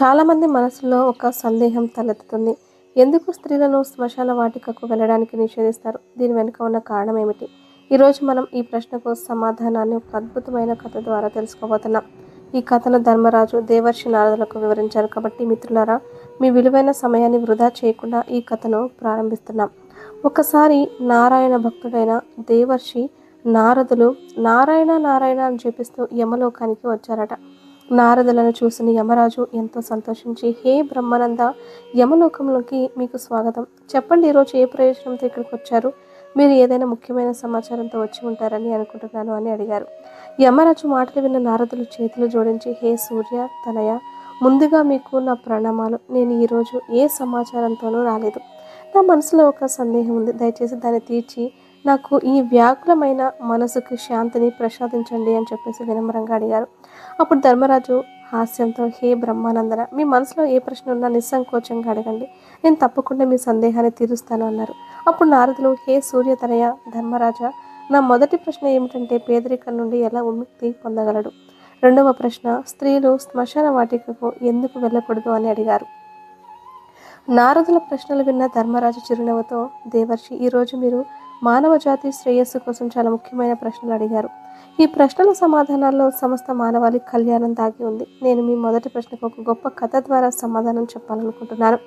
చాలామంది మనసులో ఒక సందేహం తలెత్తుతుంది. ఎందుకు స్త్రీలను శ్మశాన వాటికకు వెళ్ళడానికి నిషేధిస్తారు? దీని వెనుక ఉన్న కారణం ఏమిటి? ఈరోజు మనం ఈ ప్రశ్నకు సమాధానాన్ని ఒక అద్భుతమైన కథ ద్వారా తెలుసుకోబోతున్నాం. ఈ కథను ధర్మరాజు దేవర్షి నారదులకు వివరించారు కాబట్టి మిత్రులారా మీ విలువైన సమయాన్ని వృధా చేయకుండా ఈ కథను ప్రారంభిస్తున్నాం. ఒకసారి నారాయణ భక్తుడైన దేవర్షి నారదులు నారాయణ నారాయణ అని చూపిస్తూ యమలోకానికి వచ్చారట. నారదులను చూసిన యమరాజు ఎంతో సంతోషించి హే బ్రహ్మానంద యమలోకంలోకి మీకు స్వాగతం. చెప్పండి ఈరోజు ఏ ప్రయోజనంతో ఇక్కడికి వచ్చారు? మీరు ఏదైనా ముఖ్యమైన సమాచారంతో వచ్చి ఉంటారని అనుకుంటున్నాను అని అడిగారు. యమరాజు మాటలు విన్న నారదులు చేతులు జోడించి హే సూర్య తనయ ముందుగా మీకు నా ప్రణామాలు. నేను ఈరోజు ఏ సమాచారంతోనూ రాలేదు. నా మనసులో ఒక సందేహం ఉంది. దయచేసి దాన్ని తీర్చి నాకు ఈ వ్యాకులమైన మనసుకి శాంతిని ప్రసాదించండి అని చెప్పేసి వినమ్రంగా అడిగారు. అప్పుడు ధర్మరాజు హాస్యంతో హే బ్రహ్మానందన మీ మనసులో ఏ ప్రశ్న ఉన్నా నిస్సంకోచంగా అడగండి. నేను తప్పకుండా మీ సందేహాన్ని తీరుస్తాను అన్నారు. అప్పుడు నారదులు హే సూర్యతనయ ధర్మరాజా నా మొదటి ప్రశ్న ఏమిటంటే పేదరికం నుండి ఎలా విముక్తి పొందగలడు? రెండవ ప్రశ్న స్త్రీలు శ్మశాన వాటికకు ఎందుకు వెళ్ళకూడదు? అని అడిగారు. నారదుల ప్రశ్నలు విన్న ధర్మరాజు చిరునవ్వుతో దేవర్షి ఈరోజు మీరు మానవ జాతి శ్రేయస్సు కోసం చాలా ముఖ్యమైన ప్రశ్నలు అడిగారు. ఈ ప్రశ్నల సమాధానాల్లో సమస్త మానవాళి కళ్యాణం దాగి ఉంది. నేను మీ మొదటి ప్రశ్నకు ఒక గొప్ప కథ ద్వారా సమాధానం చెప్పాలనుకుంటున్నాను.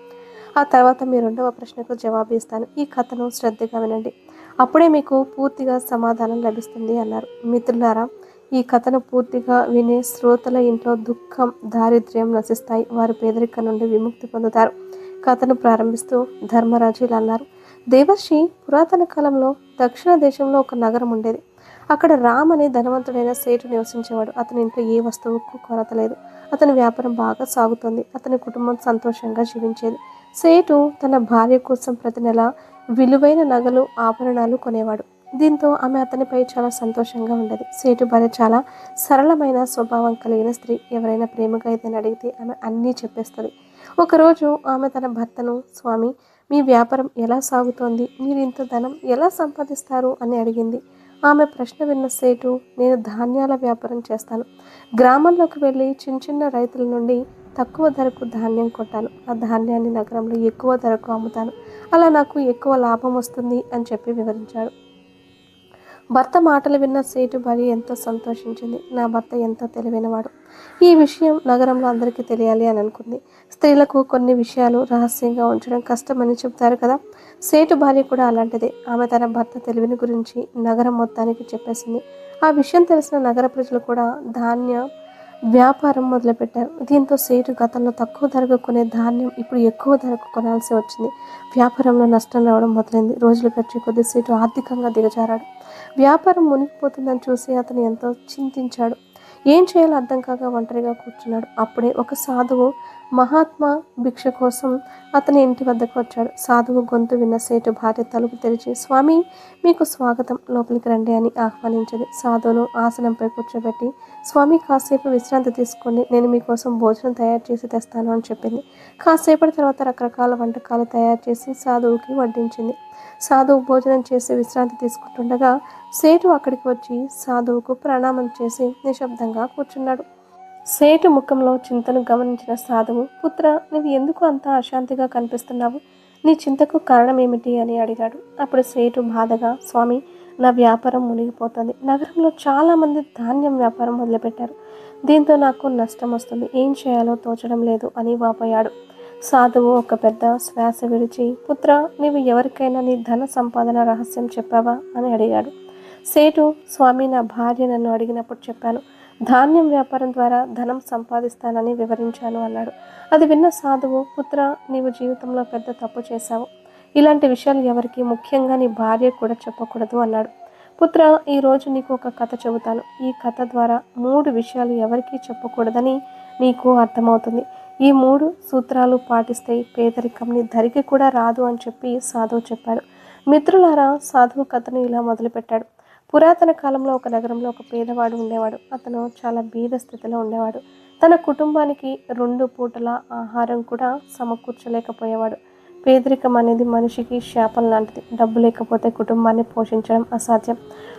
ఆ తర్వాత మీ రెండవ ప్రశ్నకు జవాబు ఇస్తాను. ఈ కథను శ్రద్ధగా వినండి. అప్పుడే మీకు పూర్తిగా సమాధానం లభిస్తుంది అన్నారు. మిత్రులారా ఈ కథను పూర్తిగా వినే శ్రోతల ఇంట్లో దుఃఖం దారిద్ర్యం నశిస్తాయి. వారు పేదరికం నుండి విముక్తి పొందుతారు. కథను ప్రారంభిస్తూ ధర్మరాజు ఇలా అన్నారు. దేవర్షి పురాతన కాలంలో దక్షిణ దేశంలో ఒక నగరం ఉండేది. అక్కడ రామ్ అనే ధనవంతుడైన సేటు నివసించేవాడు. అతని ఇంట్లో ఏ వస్తువుకు కొరత లేదు. అతని వ్యాపారం బాగా సాగుతుంది. అతని కుటుంబం సంతోషంగా జీవించేది. సేటు తన భార్య కోసం ప్రతి నెల విలువైన నగలు ఆభరణాలు కొనేవాడు. దీంతో ఆమె అతనిపై చాలా సంతోషంగా ఉండేది. సేటు భార్య చాలా సరళమైన స్వభావం కలిగిన స్త్రీ. ఎవరైనా ప్రేమగా ఏదైనా అడిగితే ఆమె అన్నీ చెప్పేస్తుంది. ఒకరోజు ఆమె తన భర్తను స్వామి మీ వ్యాపారం ఎలా సాగుతోంది? మీరు ఇంత ధనం ఎలా సంపాదిస్తారు? అని అడిగింది. ఆమె ప్రశ్న విన్న సేటు నేను ధాన్యాల వ్యాపారం చేస్తాను. గ్రామంలోకి వెళ్ళి చిన్న చిన్న రైతుల నుండి తక్కువ ధరకు ధాన్యం కొట్టాను. ఆ ధాన్యాన్ని నగరంలో ఎక్కువ ధరకు అమ్ముతాను. అలా నాకు ఎక్కువ లాభం వస్తుంది అని చెప్పి వివరించాడు. భర్త మాటలు విన్న సేటు భార్య ఎంతో సంతోషించింది. నా భర్త ఎంతో తెలివైనవాడు. ఈ విషయం నగరంలో అందరికీ తెలియాలి అని అనుకుంది. స్త్రీలకు కొన్ని విషయాలు రహస్యంగా ఉంచడం కష్టమని చెప్తారు కదా. సేటు భార్య కూడా అలాంటిదే. ఆమె తన భర్త తెలివిని గురించి నగరం మొత్తానికి చెప్పేసింది. ఆ విషయం తెలిసిన నగర ప్రజలు కూడా ధాన్య వ్యాపారం మొదలుపెట్టారు. దీంతో సేటు గతంలో తక్కువ ధరకు కొనే ధాన్యం ఇప్పుడు ఎక్కువ ధరకు కొనాల్సి వచ్చింది. వ్యాపారంలో నష్టం రావడం మొదలైంది. రోజులు గడిచే కొద్ది సేటు ఆర్థికంగా దిగజారాడు. వ్యాపారం మునిగిపోతుందని చూసి అతను ఎంతో చింతించాడు. ఏం చేయాలో అర్థం కాక ఒంటరిగా కూర్చున్నాడు. అప్పుడే ఒక సాధువు మహాత్మా భిక్ష కోసం అతని ఇంటి వద్దకు వచ్చాడు. సాధువు గొంతు విన్న సేటు భార్య తలుపు తెరిచి స్వామి మీకు స్వాగతం. లోపలికి రండి అని ఆహ్వానించింది సాధువును ఆసనంపై కూర్చోబెట్టి స్వామి కాసేపు విశ్రాంతి తీసుకోండి. నేను మీకోసం భోజనం తయారు చేసి తెస్తాను అని చెప్పింది. కాసేపటి తర్వాత రకరకాల వంటకాలు తయారు చేసి సాధువుకి వడ్డించింది. సాధువు భోజనం చేసి విశ్రాంతి తీసుకుంటుండగా సేటు అక్కడికి వచ్చి సాధువుకు ప్రణామం చేసి నిశ్శబ్దంగా కూర్చున్నాడు. సేటు ముఖంలో చింతను గమనించిన సాధువు పుత్ర నువ్వు ఎందుకు అంత అశాంతిగా కనిపిస్తున్నావు? నీ చింతకు కారణం ఏమిటి అని అడిగాడు. అప్పుడు సేటు బాధగా స్వామి నా వ్యాపారం మునిగిపోతుంది. నగరంలో చాలామంది ధాన్యం వ్యాపారం మొదలుపెట్టారు. దీంతో నాకు నష్టం వస్తుంది. ఏం చేయాలో తోచడం లేదు అని వాపోయాడు. సాధువు ఒక పెద్ద శ్వాస విడిచి పుత్ర నీవు ఎవరికైనా నీ ధన సంపాదన రహస్యం చెప్పావా? అని అడిగాడు. సేటు స్వామి నా భార్య నన్ను అడిగినప్పుడు చెప్పాను. ధాన్యం వ్యాపారం ద్వారా ధనం సంపాదిస్తానని వివరించాను అన్నాడు. అది విన్న సాధువు పుత్ర నీవు జీవితంలో పెద్ద తప్పు చేశావు. ఇలాంటి విషయాలు ఎవరికి ముఖ్యంగా నీ భార్య కూడా చెప్పకూడదు అన్నాడు. పుత్ర ఈరోజు నీకు ఒక కథ చెబుతాను. ఈ కథ ద్వారా మూడు విషయాలు ఎవరికీ చెప్పకూడదని నీకు అర్థమవుతుంది. ఈ మూడు సూత్రాలు పాటిస్తే పేదరికంని ధరికి కూడా రాదు అని చెప్పి సాధువు చెప్పాడు. మిత్రులారా సాధువు కథను ఇలా మొదలుపెట్టాడు. పురాతన కాలంలో ఒక నగరంలో ఒక పేదవాడు ఉండేవాడు. అతను చాలా బీద స్థితిలో ఉండేవాడు. తన కుటుంబానికి రెండు పూటల ఆహారం కూడా సమకూర్చలేకపోయేవాడు. పేదరికం అనేది మనిషికి శాపం లాంటిది. డబ్బు లేకపోతే కుటుంబాన్ని పోషించడం అసాధ్యం.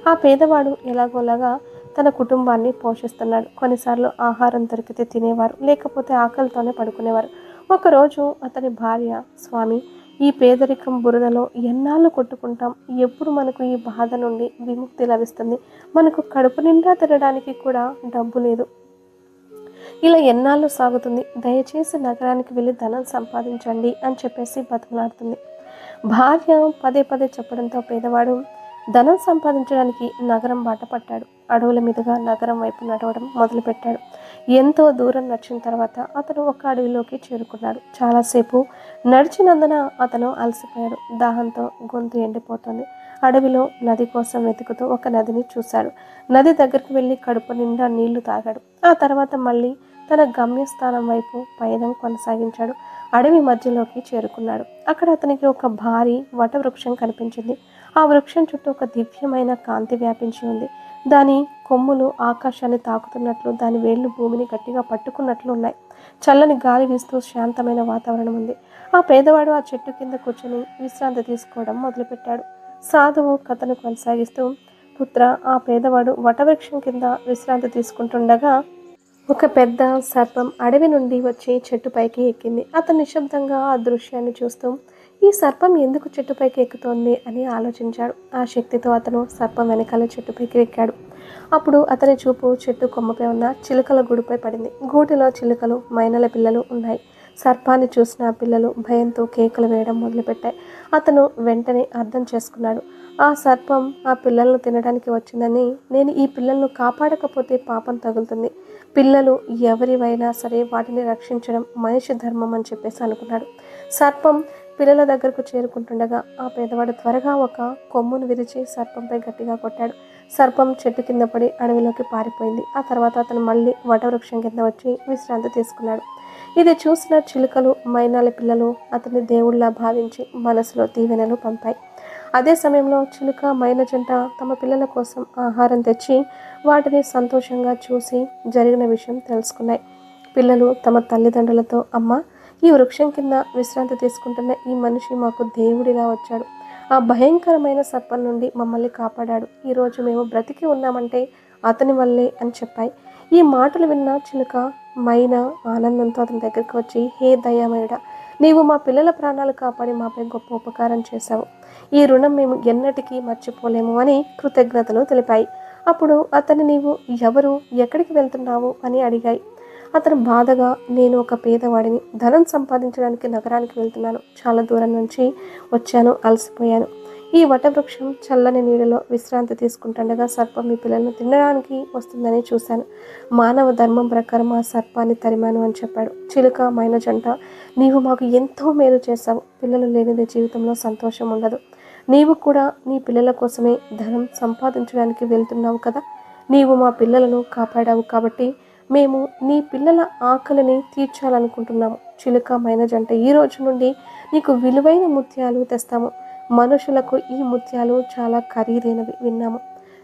ఆ పేదవాడు ఎలాగోలాగా తన కుటుంబాన్ని పోషిస్తున్నాడు. కొన్నిసార్లు ఆహారం దొరికితే తినేవారు లేకపోతే ఆకలితోనే పడుకునేవారు. ఒకరోజు అతని భార్య స్వామి ఈ పేదరికం బురదలో ఎన్నాళ్ళు కొట్టుకుంటాం? ఎప్పుడు మనకు ఈ బాధ నుండి విముక్తి లభిస్తుంది? మనకు కడుపు నిండా తినడానికి కూడా డబ్బు లేదు. ఇలా ఎన్నాళ్ళు సాగుతుంది? దయచేసి నగరానికి వెళ్ళి ధనం సంపాదించండి అని చెప్పేసి బతుకులాడుతుంది. భార్య పదే పదే చెప్పడంతో పేదవాడు ధనం సంపాదించడానికి నగరం బాట పట్టాడు. అడవుల మీదుగా నగరం వైపు నడవడం మొదలుపెట్టాడు. ఎంతో దూరం నడిచిన తర్వాత అతను ఒక అడవిలోకి చేరుకున్నాడు. చాలాసేపు నడిచినందున అతను అలసిపోయాడు. దాహంతో గొంతు ఎండిపోతుంది. అడవిలో నది కోసం వెతుకుతూ ఒక నదిని చూశాడు. నది దగ్గరికి వెళ్ళి కడుపు నిండా నీళ్ళు తాగాడు. ఆ తర్వాత మళ్ళీ తన గమ్యస్థానం వైపు పయనం కొనసాగించాడు. అడవి మధ్యలోకి చేరుకున్నాడు. అక్కడ అతనికి ఒక భారీ వటవృక్షం కనిపించింది. ఆ వృక్షం చుట్టూ ఒక దివ్యమైన కాంతి వ్యాపించి ఉంది. దాని కొమ్ములు ఆకాశాన్ని తాకుతున్నట్లు దాని వేళ్ళు భూమిని గట్టిగా పట్టుకున్నట్లు ఉన్నాయి. చల్లని గాలి వీస్తూ శాంతమైన వాతావరణం ఉంది. ఆ పేదవాడు ఆ చెట్టు కింద కూర్చొని విశ్రాంతి తీసుకోవడం మొదలుపెట్టాడు. సాధువు కథను కొనసాగిస్తూ పుత్ర ఆ పేదవాడు వటవృక్షం కింద విశ్రాంతి తీసుకుంటుండగా ఒక పెద్ద సర్పం అడవి నుండి వచ్చి చెట్టుపైకి ఎక్కింది. అతను నిశ్శబ్దంగా ఆ దృశ్యాన్ని చూస్తూ ఈ సర్పం ఎందుకు చెట్టుపైకి ఎక్కుతోంది అని ఆలోచించాడు. ఆ శక్తితో అతను సర్పం వెనకాల చెట్టుపైకి ఎక్కాడు. అప్పుడు అతని చూపు చెట్టు కొమ్మపై ఉన్న చిలుకల గూడుపై పడింది. గూటిలో చిలుకలు మైనల పిల్లలు ఉన్నాయి. సర్పాన్ని చూసిన పిల్లలు భయంతో కేకలు వేయడం మొదలుపెట్టాయి. అతను వెంటనే అర్థం చేసుకున్నాడు. ఆ సర్పం ఆ పిల్లలను తినడానికి వచ్చిందని నేను ఈ పిల్లలను కాపాడకపోతే పాపం తగులుతుంది. పిల్లలు ఎవరివైనా సరే వాటిని రక్షించడం మనిషి ధర్మం అని చెప్పేసి అనుకున్నాడు. సర్పం పిల్లల దగ్గరకు చేరుకుంటుండగా ఆ పేదవాడు త్వరగా ఒక కొమ్మును విరిచి సర్పంపై గట్టిగా కొట్టాడు. సర్పం చెట్టు కింద పడి అడవిలోకి పారిపోయింది. ఆ తర్వాత అతను మళ్ళీ వటవృక్షం కింద వచ్చి విశ్రాంతి తీసుకున్నాడు. ఇది చూసిన చిలుకలు మైనాల పిల్లలు అతని దేవుళ్ళ భావించి మనసులో దీవెనలు పంపాయి. అదే సమయంలో చిలుక మైన జంట తమ పిల్లల కోసం ఆహారం తెచ్చి వాటిని సంతోషంగా చూసి జరిగిన విషయం తెలుసుకున్నాయి. పిల్లలు తమ తల్లిదండ్రులతో అమ్మ ఈ వృక్షం కింద విశ్రాంతి తీసుకుంటున్న ఈ మనిషి మాకు దేవుడిలా వచ్చాడు. ఆ భయంకరమైన సర్పం నుండి మమ్మల్ని కాపాడాడు. ఈరోజు మేము బ్రతికి ఉన్నామంటే అతని వల్లే అని చెప్పాయి. ఈ మాటలు విన్న చిలుక మైన ఆనందంతో అతని దగ్గరికి వచ్చి హే దయామయుడ నీవు మా పిల్లల ప్రాణాలు కాపాడి మాపై గొప్ప ఉపకారం చేశావు. ఈ రుణం మేము ఎన్నటికీ మర్చిపోలేము అని కృతజ్ఞతలు తెలిపాయి. అప్పుడు అతని నీవు ఎవరు ఎక్కడికి వెళ్తున్నావు అని అడిగాయి. అతను బాధగా నేను ఒక పేదవాడిని ధనం సంపాదించడానికి నగరానికి వెళ్తున్నాను. చాలా దూరం నుంచి వచ్చాను అలసిపోయాను. ఈ వటవృక్షం చల్లని నీడలో విశ్రాంతి తీసుకుంటుండగా సర్పం మీ పిల్లలను తినడానికి వస్తుందని చూశాను. మానవ ధర్మం ప్రకారం ఆ సర్పాన్ని తరిమాను అని చెప్పాడు. చిలుక మైన జంట నీవు మాకు ఎంతో మేలు చేశావు. పిల్లలు లేనిదే జీవితంలో సంతోషం ఉండదు. నీవు కూడా నీ పిల్లల కోసమే ధనం సంపాదించడానికి వెళ్తున్నావు కదా. నీవు మా పిల్లలను కాపాడావు కాబట్టి మేము నీ పిల్లల ఆకలిని తీర్చాలనుకుంటున్నాము. చిలుక మైనజ్ అంటే ఈ రోజు నుండి నీకు విలువైన ముత్యాలు తెస్తాము. మనుషులకు ఈ ముత్యాలు చాలా ఖరీదైనవి విన్నాము.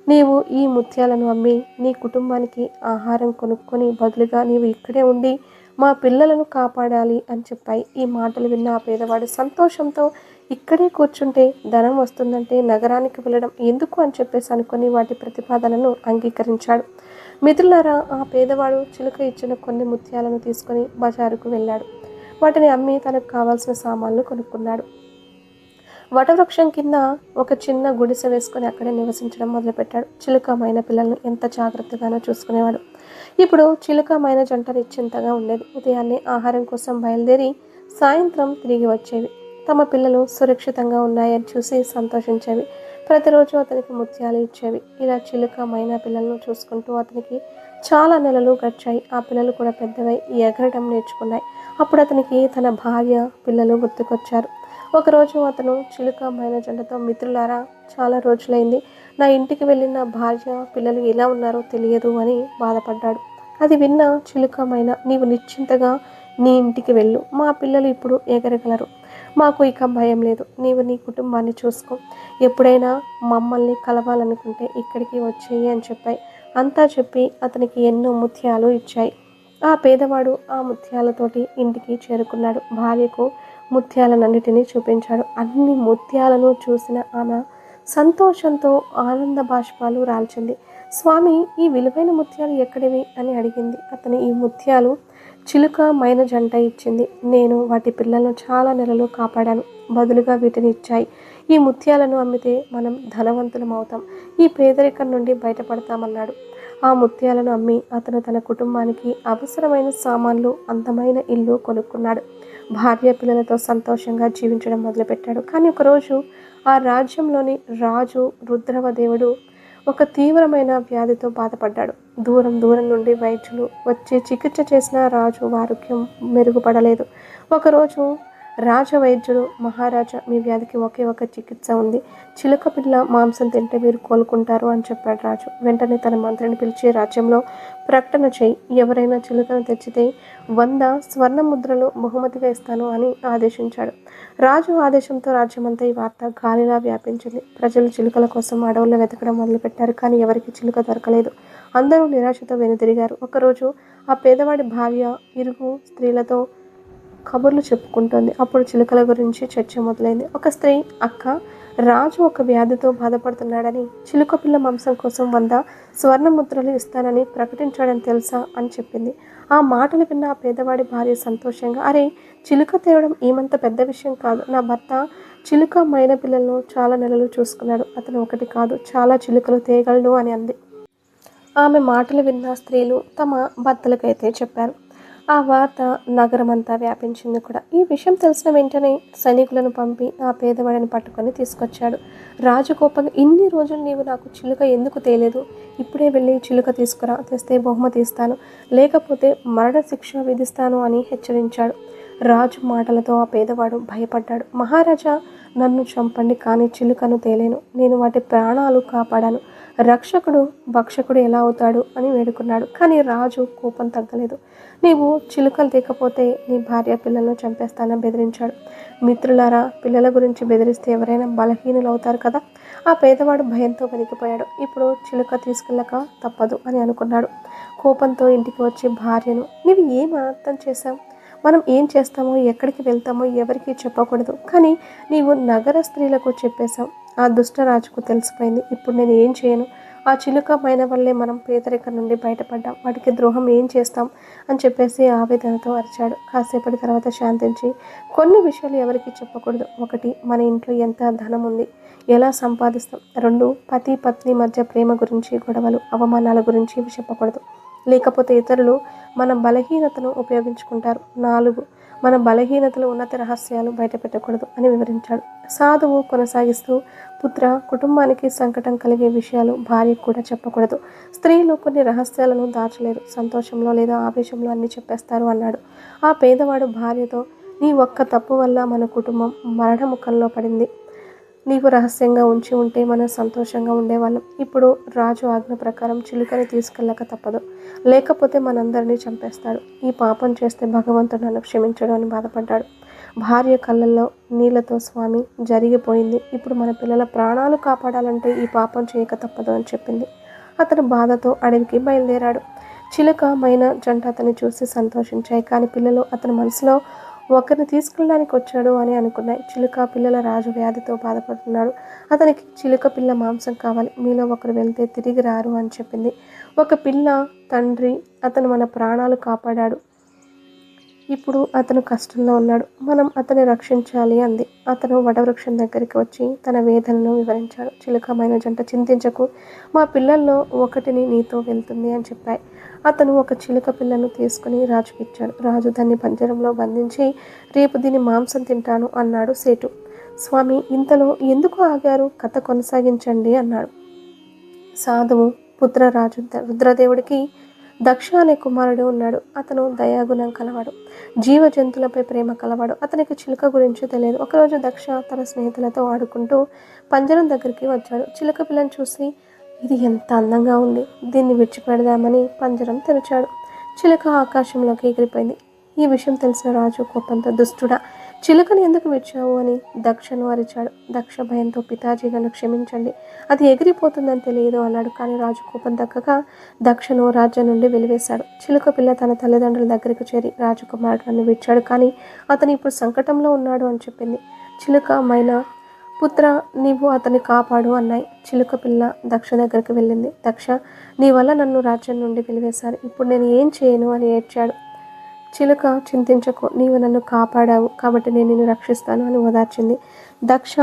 నీవు ఈ ముత్యాలను అమ్మి నీ కుటుంబానికి ఆహారం కొనుక్కొని బదులుగా నీవు ఇక్కడే ఉండి మా పిల్లలను కాపాడాలి అని చెప్పాయి. ఈ మాటలు విన్న ఆ పేదవాడు సంతోషంతో ఇక్కడే కూర్చుంటే ధనం వస్తుందంటే నగరానికి వెళ్ళడం ఎందుకు అని చెప్పేసి అనుకుని వాటి ప్రతిపాదనను అంగీకరించాడు. మిత్రులారా ఆ పేదవాడు చిలుక ఇచ్చిన కొన్ని ముత్యాలను తీసుకొని బజారుకు వెళ్ళాడు. వాటిని అమ్మి తనకు కావాల్సిన సామాన్లు కొనుక్కున్నాడు. వటవృక్షం కింద ఒక చిన్న గుడిసె వేసుకొని అక్కడే నివసించడం మొదలుపెట్టాడు. చిలుక మైన పిల్లలను ఎంత జాగ్రత్తగానో చూసుకునేవాడు. ఇప్పుడు చిలుక మైన జంట నిశ్చింతగా ఉండేది. ఉదయాన్నే ఆహారం కోసం బయలుదేరి సాయంత్రం తిరిగి వచ్చేవి. తమ పిల్లలు సురక్షితంగా ఉన్నాయని చూసి సంతోషించేవి. ప్రతిరోజు అతనికి ముత్యాలు ఇచ్చేవి. ఇలా చిలుక మైనా పిల్లలను చూసుకుంటూ అతనికి చాలా నెలలు గడిచాయి. ఆ పిల్లలు కూడా పెద్దవై ఎగరడం నేర్చుకున్నాయి. అప్పుడు అతనికి తన భార్య పిల్లలు గుర్తుకొచ్చారు. ఒకరోజు అతను చిలుక మైన జంటతో మిత్రులారా చాలా రోజులైంది. నా ఇంటికి వెళ్ళిన భార్య పిల్లలు ఎలా ఉన్నారో తెలియదు అని బాధపడ్డాడు. అది విన్న చిలుకమైన నీవు నిశ్చింతగా నీ ఇంటికి వెళ్ళు. మా పిల్లలు ఇప్పుడు ఎగరగలరు. మాకు ఇక భయం లేదు. నీవు నీ కుటుంబాన్ని చూసుకో. ఎప్పుడైనా మమ్మల్ని కలవాలనుకుంటే ఇక్కడికి వచ్చేయి అని చెప్పాయి. అంతా చెప్పి అతనికి ఎన్నో ముత్యాలు ఇచ్చాయి. ఆ పేదవాడు ఆ ముత్యాలతోటి ఇంటికి చేరుకున్నాడు. భార్యకు ముత్యాలనన్నిటినీ చూపించాడు. అన్ని ముత్యాలను చూసిన ఆమె సంతోషంతో ఆనంద బాష్పాలు రాల్చింది. స్వామి ఈ విలువైన ముత్యాలు ఎక్కడివి? అని అడిగింది. అతను ఈ ముత్యాలు చిలుక మైన జంట ఇచ్చింది. నేను వాటి పిల్లలను చాలా నెలలు కాపాడాను. బదులుగా వీటిని ఇచ్చాయి. ఈ ముత్యాలను అమ్మితే మనం ధనవంతులం అవుతాం. ఈ పేదరికం నుండి బయటపడతామన్నాడు. ఆ ముత్యాలను అమ్మి అతను తన కుటుంబానికి అవసరమైన సామాన్లు అందమైన ఇల్లు కొనుక్కున్నాడు. భార్య పిల్లలతో సంతోషంగా జీవించడం మొదలుపెట్టాడు. కానీ ఒకరోజు ఆ రాజ్యంలోని రాజు రుద్రవ దేవుడు ఒక తీవ్రమైన వ్యాధితో బాధపడ్డాడు. దూరం దూరం నుండి వైద్యులు వచ్చి చికిత్స చేసిన రాజు ఆరోగ్యం మెరుగుపడలేదు. ఒకరోజు రాజవైద్యుడు మహారాజా మీ వ్యాధికి ఒకే ఒక చికిత్స ఉంది. చిలుక పిల్ల మాంసం తింటే మీరు కోలుకుంటారు అని చెప్పాడు రాజు. వెంటనే తన మంత్రిని పిలిచి రాజ్యంలో ప్రకటన చేయి. ఎవరైనా చిలుకను తెచ్చితే వంద స్వర్ణ ముద్రలు బహుమతిగా ఇస్తాను అని ఆదేశించాడు. రాజు ఆదేశంతో రాజ్యమంతా ఈ వార్త గాలిలా వ్యాపించింది. ప్రజలు చిలుకల కోసం అడవుల్లో వెతకడం మొదలుపెట్టారు కానీ ఎవరికి చిలుక దొరకలేదు. అందరూ నిరాశతో వెనుదిరిగారు. ఒకరోజు ఆ పేదవాడి భార్య ఇరుగు స్త్రీలతో కబుర్లు చెప్పుకుంటోంది. అప్పుడు చిలుకల గురించి చర్చ మొదలైంది. ఒక స్త్రీ అక్క రాజు ఒక వ్యాధితో బాధపడుతున్నాడని చిలుక పిల్ల మాంసం కోసం వంద స్వర్ణ ముద్రలు ఇస్తానని ప్రకటించాడని తెలుసా అని చెప్పింది. ఆ మాటలు విన్న ఆ పేదవాడి భార్య సంతోషంగా అరే చిలుక తేవడం ఏమంత పెద్ద విషయం కాదు. నా భర్త చిలుక మైన పిల్లలను చాలా నెలలు చూసుకున్నాడు. అతను ఒకటి కాదు చాలా చిలుకలు తేగలడు అని అంది. ఆమె మాటలు విన్న స్త్రీలు తమ భర్తలకైతే చెప్పారు. ఆ వార్త నగరమంతా వ్యాపించింది కూడా. ఈ విషయం తెలిసిన వెంటనే సైనికులను పంపి ఆ పేదవాడిని పట్టుకొని తీసుకొచ్చాడు. రాజు ఇన్ని రోజులు నీవు నాకు చిలుక ఎందుకు తేలేదు? ఇప్పుడే వెళ్ళి చిలుక తీసుకురా తెస్తే బహుమతి ఇస్తాను. లేకపోతే మరణ శిక్ష విధిస్తాను అని హెచ్చరించాడు. రాజు మాటలతో ఆ పేదవాడు భయపడ్డాడు. మహారాజా నన్ను చంపండి కానీ చిలుకను తేలేను. నేను వాటి ప్రాణాలు కాపాడాను. రక్షకుడు భక్షకుడు ఎలా అవుతాడు అని వేడుకున్నాడు. కానీ రాజు కోపం తగ్గలేదు. నీవు చిలుకలు తీకపోతే నీ భార్య పిల్లలను చంపేస్తానని బెదిరించాడు. మిత్రులారా పిల్లల గురించి బెదిరిస్తే ఎవరైనా బలహీనులు అవుతారు కదా? ఆ పేదవాడు భయంతో వెనికిపోయాడు ఇప్పుడు చిలుక తీసుకెళ్ళక తప్పదు అని అనుకున్నాడు. కోపంతో ఇంటికి వచ్చి భార్యను నీవు ఏం అర్థం చేశావు? మనం ఏం చేస్తామో ఎక్కడికి వెళ్తామో ఎవరికీ చెప్పకూడదు. కానీ నీవు నగర స్త్రీలకు చెప్పేశావు. ఆ దుష్టరాజుకు తెలిసిపోయింది. ఇప్పుడు నేను ఏం చేయను? ఆ చిలుక మైన వల్లే మనం పేదరికం నుండి బయటపడ్డాం. వాటికి ద్రోహం ఏం చేస్తాం? అని చెప్పేసి ఆవేదనతో అరిచాడు. కాసేపటి తర్వాత శాంతించి కొన్ని విషయాలు ఎవరికి చెప్పకూడదు. ఒకటి మన ఇంట్లో ఎంత ధనం ఉంది? ఎలా సంపాదిస్తాం? రెండు పతి పత్ని మధ్య ప్రేమ గురించి గొడవలు అవమానాల గురించి ఇవి చెప్పకూడదు. లేకపోతే ఇతరులు మన బలహీనతను ఉపయోగించుకుంటారు. నాలుగు మన బలహీనతలు ఉన్నత రహస్యాలు బయటపెట్టకూడదు అని వివరించాడు. సాధువు కొనసాగిస్తూ పుత్ర కుటుంబానికి సంకటం కలిగే విషయాలు భార్యకు కూడా చెప్పకూడదు. స్త్రీలు కొన్ని రహస్యాలను దాచలేరు. సంతోషంలో లేదా ఆవేశంలో అన్ని చెప్పేస్తారు అన్నాడు. ఆ పేదవాడు భార్యతో నీ ఒక్క తప్పు వల్ల మన కుటుంబం మరణముఖంలో పడింది. నీవు రహస్యంగా ఉంచి ఉంటే మనం సంతోషంగా ఉండేవాళ్ళం. ఇప్పుడు రాజు ఆజ్ఞ ప్రకారం చిలుకని తీసుకెళ్ళక తప్పదు. లేకపోతే మనందరినీ చంపేస్తాడు. ఈ పాపం చేస్తే భగవంతుడు నన్ను క్షమించడు అని బాధపడ్డాడు. భార్య కళ్ళల్లో నీళ్ళతో స్వామి జరిగిపోయింది. ఇప్పుడు మన పిల్లల ప్రాణాలు కాపాడాలంటే ఈ పాపం చేయక తప్పదు అని చెప్పింది. అతను బాధతో అడవికి బయలుదేరాడు. చిలుక మైన జంట అతన్ని చూసి సంతోషించాయి. కానీ పిల్లలు అతని మనసులో ఒకరిని తీసుకెళ్ళడానికి వచ్చాడు అని అనుకున్నాయి చిలుక పిల్లల రాజు వ్యాధితో బాధపడుతున్నాడు. అతనికి చిలుక పిల్ల మాంసం కావాలి. మీలో ఒకరు వెళ్తే తిరిగి రారు అని చెప్పింది. ఒక పిల్ల తండ్రి అతను మన ప్రాణాలు కాపాడాడు. ఇప్పుడు అతను కష్టంలో ఉన్నాడు. మనం అతన్ని రక్షించాలి అంది. అతను వటవృక్షం దగ్గరికి వచ్చి తన వేదనను వివరించాడు. చిలుకమైన జంట చింతించకు మా పిల్లల్లో ఒకటిని నీతో వెళ్తుంది అని చెప్పాయి. అతను ఒక చిలుక పిల్లను తీసుకుని రాజుకి ఇచ్చాడు. రాజు దాన్ని పంజరంలో బంధించి రేపు దీని మాంసం తింటాను అన్నాడు సేటు. స్వామి ఇంతలో ఎందుకు ఆగారు? కథ కొనసాగించండి అన్నాడు. సాధువు పుత్రరాజు రుద్రదేవుడికి దక్ష అనే కుమారుడు ఉన్నాడు. అతను దయాగుణం కలవాడు. జీవ జంతువులపై ప్రేమ కలవాడు. అతనికి చిలుక గురించి తెలియదు. ఒకరోజు దక్ష తన స్నేహితులతో ఆడుకుంటూ పంజరం దగ్గరికి వచ్చాడు. చిలుక పిల్లని చూసి ఇది ఎంత అందంగా ఉంది. దీన్ని విడిచిపెడదామని పంజరం తెరిచాడు. చిలుక ఆకాశంలోకి ఎగిరిపోయింది. ఈ విషయం తెలిసిన రాజు కోపంతో దుష్టుడా చిలుకని ఎందుకు విడిచావు అని దక్షను అరిచాడు. దక్ష భయంతో పితాజీ నన్ను క్షమించండి. అది ఎగిరిపోతుందని తెలియదు అన్నాడు కానీ రాజు కోపం దక్కగా దక్షను రాజ్యం నుండి వెలివేశాడు. చిలుక పిల్ల తన తల్లిదండ్రుల దగ్గరికి చేరి రాజకుమారుడు నన్ను విడిచాడు కానీ అతను ఇప్పుడు సంకటంలో ఉన్నాడు అని చెప్పింది. చిలుక మైన పుత్ర నీవు అతన్ని కాపాడు అన్నాయి. చిలుక పిల్ల దక్ష దగ్గరికి వెళ్ళింది. దక్ష నీ వల్ల నన్ను రాజ్యం నుండి వెలివేశారు. ఇప్పుడు నేను ఏం చేయను అని ఏడ్చాడు. చిలుక చింతించకు నీవు నన్ను కాపాడావు కాబట్టి నేను నిన్ను రక్షిస్తాను అని ఓదార్చింది. దక్ష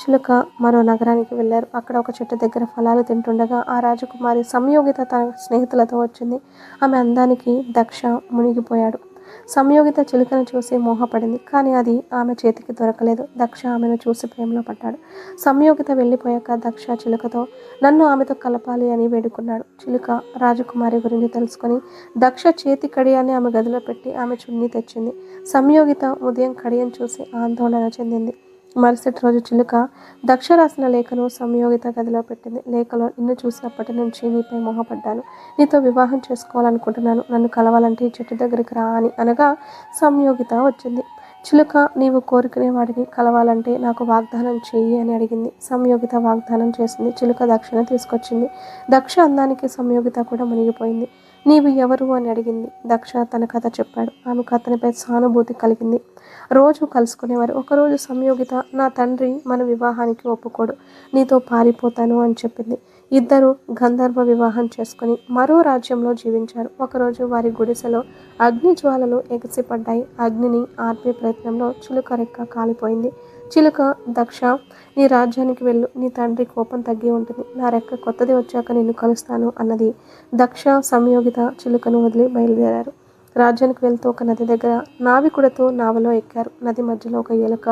చిలుక మరో నగరానికి వెళ్ళారు. అక్కడ ఒక చెట్టు దగ్గర ఫలాలు తింటుండగా ఆ రాజకుమారి సంయోగిత తన స్నేహితులతో వచ్చింది. ఆమె అందానికి దక్ష మునిగిపోయాడు. సంయోగిత చిలుకను చూసి మోహపడింది. కానీ అది ఆమె చేతికి దొరకలేదు. దక్ష ఆమెను చూసి ప్రేమలో పడ్డాడు. సంయోగిత వెళ్ళిపోయాక దక్ష చిలుకతో నన్ను ఆమెతో కలపాలి అని వేడుకున్నాడు. చిలుక రాజకుమారి గురించి తెలుసుకొని దక్ష చేతి కడియాన్ని ఆమె గదిలో పెట్టి ఆమె చున్నీ తెచ్చింది. సంయోగిత ఉదయం కడియం చూసి ఆందోళన చెందింది. మరుసటి రోజు చిలుక దక్ష రాసిన లేఖను సంయోగిత గదిలో పెట్టింది. లేఖలో నిన్ను చూసినప్పటి నుంచి నీపై మోహపడ్డాను. నీతో వివాహం చేసుకోవాలనుకుంటున్నాను. నన్ను కలవాలంటే ఈ చెట్టు దగ్గరికి రా అని అనగా సంయోగిత వచ్చింది. చిలుక నీవు కోరుకునే వాడిని కలవాలంటే నాకు వాగ్దానం చెయ్యి అని అడిగింది. సంయోగిత వాగ్దానం చేసింది. చిలుక దక్షిణ తీసుకొచ్చింది. దక్ష అందానికి సంయోగిత కూడా మునిగిపోయింది. నీవు ఎవరు అని అడిగింది. దక్ష తన కథ చెప్పాడు. ఆమెకు అతనిపై సానుభూతి కలిగింది. రోజు కలుసుకునేవారు. ఒకరోజు సంయోగిత నా తండ్రి మన వివాహానికి ఒప్పుకోడు. నీతో పారిపోతాను అని చెప్పింది. ఇద్దరు గంధర్వ వివాహం చేసుకుని మరో రాజ్యంలో జీవించారు. ఒకరోజు వారి గుడిసెలో అగ్ని జ్వాలలు ఎగసిపడ్డాయి. అగ్నిని ఆర్పే ప్రయత్నంలో చులుకరెక్క కాలిపోయింది. చిలుక దక్ష నీ రాజ్యానికి వెళ్ళు. నీ తండ్రి కోపం తగ్గి ఉంటుంది. నా రెక్క కొత్తది వచ్చాక నిన్ను కలుస్తాను అన్నది. దక్ష సంయోగిత చిలుకను వదిలి బయలుదేరారు. రాజ్యానికి వెళ్తూ ఒక నది దగ్గర నావికుడతో నావలో ఎక్కారు. నది మధ్యలో ఒక ఎలుక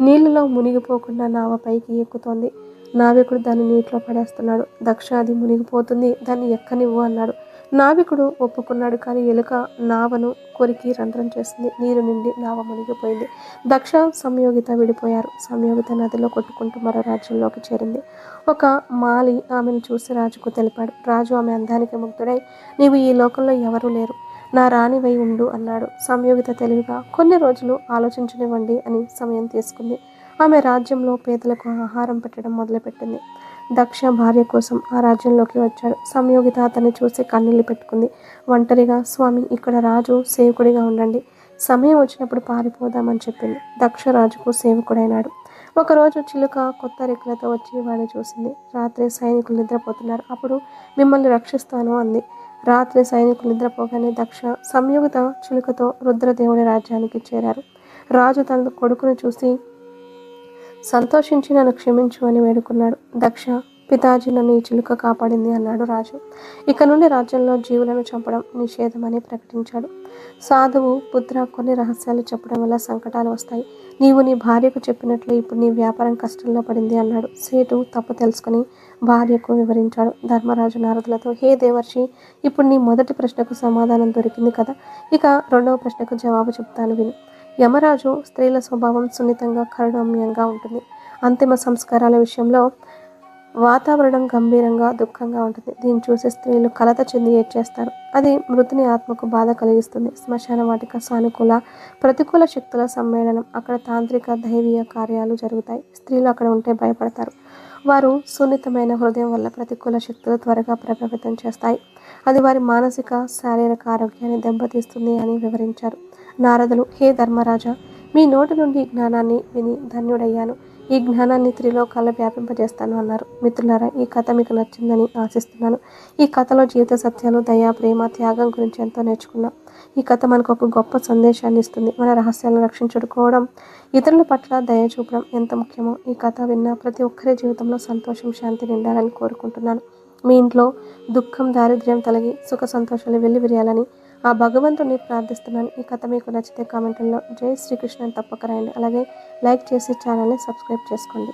నీళ్ళలో మునిగిపోకుండా నావ పైకి ఎక్కుతోంది. నావికుడు దాన్ని నీటిలో పడేస్తున్నాడు. దక్ష అది మునిగిపోతుంది. దాన్ని ఎక్కనివ్వు అన్నాడు. నావికుడు ఒప్పుకున్నాడు కానీ ఎలుక నావను కొరికి రంధ్రం చేసింది. నీరు నిండి నావ మునిగిపోయింది. దక్ష సంయోగిత విడిపోయారు. సంయోగిత నదిలో కొట్టుకుంటూ మరో రాజ్యంలోకి చేరింది. ఒక మాలి ఆమెను చూసి రాజుకు తెలిపాడు. రాజు ఆమె అందానికి ముగ్ధుడై నీవు ఈ లోకంలో ఎవరూ లేరు. నా రాణివై ఉండు అన్నాడు. సంయోగిత తెలివిగా కొన్ని రోజులు ఆలోచించనివ్వండి అని సమయం తీసుకుంది. ఆమె రాజ్యంలో పేదలకు ఆహారం పెట్టడం మొదలుపెట్టింది. దక్ష భార్య కోసం ఆ రాజ్యంలోకి వచ్చాడు. సంయోగిత అతన్ని చూసి కన్నీళ్ళు పెట్టుకుంది. ఒంటరిగా స్వామి ఇక్కడ రాజు సేవకుడిగా ఉండండి. సమయం వచ్చినప్పుడు పారిపోదామని చెప్పింది. దక్ష రాజుకు సేవకుడైనాడు. ఒకరోజు చిలుక కొత్త రెక్కలతో వచ్చి వాడిని చూసింది. రాత్రి సైనికులు నిద్రపోతున్నారు. అప్పుడు మిమ్మల్ని రక్షిస్తాను అంది. రాత్రి సైనికులు నిద్రపోగానే దక్ష సంయుక్త చిలుకతో రుద్రదేవుని రాజ్యానికి చేరారు. రాజు తన కొడుకును చూసి సంతోషించి నన్ను క్షమించు అని వేడుకున్నాడు. దక్ష పితాజీ నన్ను ఈ చిలుక కాపాడింది అన్నాడు రాజు. ఇక నుండి రాజ్యంలో జీవులను చంపడం నిషేధమని ప్రకటించాడు. సాధువు పుత్ర కొన్ని రహస్యాలు చెప్పడం వల్ల సంకటాలు వస్తాయి. నీవు నీ భార్యకు చెప్పినట్లు ఇప్పుడు నీ వ్యాపారం కష్టంలో పడింది అన్నాడు. సేటు తప్పు తెలుసుకుని భార్యకు వివరించాడు. ధర్మరాజు నారదులతో హే దేవర్షి ఇప్పుడు నీ మొదటి ప్రశ్నకు సమాధానం దొరికింది కదా. ఇక రెండవ ప్రశ్నకు జవాబు చెప్తాను విను. యమరాజు స్త్రీల స్వభావం సున్నితంగా కరుణమ్యంగా ఉంటుంది. అంతిమ సంస్కారాల విషయంలో వాతావరణం గంభీరంగా దుఃఖంగా ఉంటుంది. దీన్ని చూసి స్త్రీలు కలత చెంది ఏడ్చేస్తారు. అది మృతుని ఆత్మకు బాధ కలిగిస్తుంది. శ్మశాన వాటిక సానుకూల ప్రతికూల శక్తుల సమ్మేళనం. అక్కడ తాంత్రిక దైవీయ కార్యాలు జరుగుతాయి. స్త్రీలు అక్కడ ఉంటే భయపడతారు. వారు సున్నితమైన హృదయం వల్ల ప్రతికూల శక్తులు త్వరగా ప్రభావితం చేస్తాయి. అది వారి మానసిక శారీరక ఆరోగ్యాన్ని దెబ్బతీస్తుంది అని వివరించారు. నారదులు హే ధర్మరాజా మీ నోటి నుండి జ్ఞానాన్ని విని ధన్యుడయ్యాను. ఈ జ్ఞానాన్ని త్రిలోకాల్లో వ్యాపింపజేస్తాను అన్నారు. మిత్రులారా ఈ కథ మీకు నచ్చిందని ఆశిస్తున్నాను. ఈ కథలో జీవిత సత్యాలు దయ ప్రేమ త్యాగం గురించి ఎంతో నేర్చుకున్నాం. ఈ కథ మనకు ఒక గొప్ప సందేశాన్ని ఇస్తుంది. మన రహస్యాలను రక్షించుకోవడం ఇతరుల పట్ల దయ చూపడం ఎంత ముఖ్యమో ఈ కథ విన్న ప్రతి ఒక్కరి జీవితంలో సంతోషం శాంతి నిండాలని కోరుకుంటున్నాను. మీ ఇంట్లో దుఃఖం దారిద్ర్యం తొలగి సుఖ సంతోషాలు వెళ్ళి విరియాలని ఆ భగవంతుని ప్రార్థిస్తున్నాను. ఈ కథ మీకు నచ్చితే కామెంట్లో జై శ్రీకృష్ణ తప్పక రాయండి. అలాగే లైక్ చేసి ఛానల్ని సబ్స్క్రైబ్ చేసుకోండి.